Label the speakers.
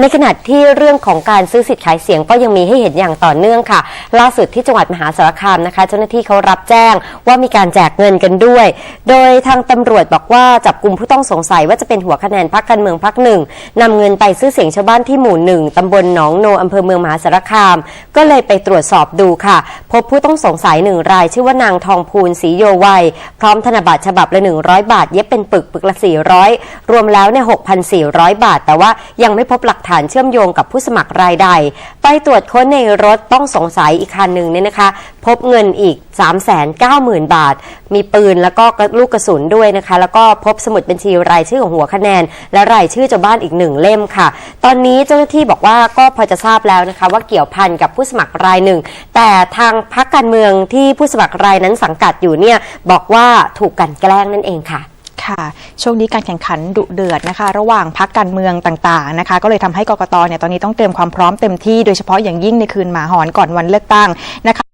Speaker 1: ในขณะที่เรื่องของการซื้อสิทธิ์ขายเสียงก็ยังมีให้เห็นอย่างต่อเนื่องค่ะ ล่าสุดที่จังหวัดมหาสารคามนะคะ เจ้าหน้าที่เขารับแจ้งว่ามีการแจกเงินกันด้วย โดยทางตำรวจบอกว่าจับกลุ่มผู้ต้องสงสัยว่าจะเป็นหัวคะแนนพักการเมืองพักหนึ่งนำเงินไปซื้อเสียงชาวบ้านที่หมู่หนึ่งตำบลหนองโนอำเภอเมืองมหาสารคาม ก็เลยไปตรวจสอบดูค่ะ พบผู้ต้องสงสัยหนึ่งราย ชื่อว่านางทองพูนศรีโยวัย พร้อมธนบัตรฉบับละ 100 บาท เย็บเป็นปึกปึกละ 400 รวมแล้วเนี่ย6,400 บาท แต่ว่ายังไม่พบหลักฐานเชื่อมโยงกับผู้สมัครรายใด ไปตรวจค้นในรถต้องสงสัยอีกคันหนึ่งเนี่ยนะคะ พบเงินอีก 390,000 บาท มีปืนแล้วก็ลูกกระสุนด้วยนะคะ แล้วก็พบสมุดบัญชีรายชื่อของหัวคะแนน และรายชื่อเจ้าบ้านอีกหนึ่งเล่มค่ะ ตอนนี้เจ้าหน้าที่บอกว่าก็พอจะทราบแล้วนะคะ ว่าเกี่ยวพันกับผู้สมัครรายหนึ่ง แต่ทางพรรคการเมืองที่ผู้สมัครรายนั้นสังกัดอยู่เนี่ยบอกว่าถูกกันแกล้งนั่นเองค่ะ
Speaker 2: ค่ะ ช่วงนี้การแข่งขันดุเดือดนะคะ ระหว่างพักการเมืองต่างๆนะคะ ก็เลยทำให้กกตเนี่ยตอนนี้ต้องเตรียมความพร้อมเต็มที่โดยเฉพาะอย่างยิ่งในคืนหมาหอนก่อนวันเลือกตั้งนะคะ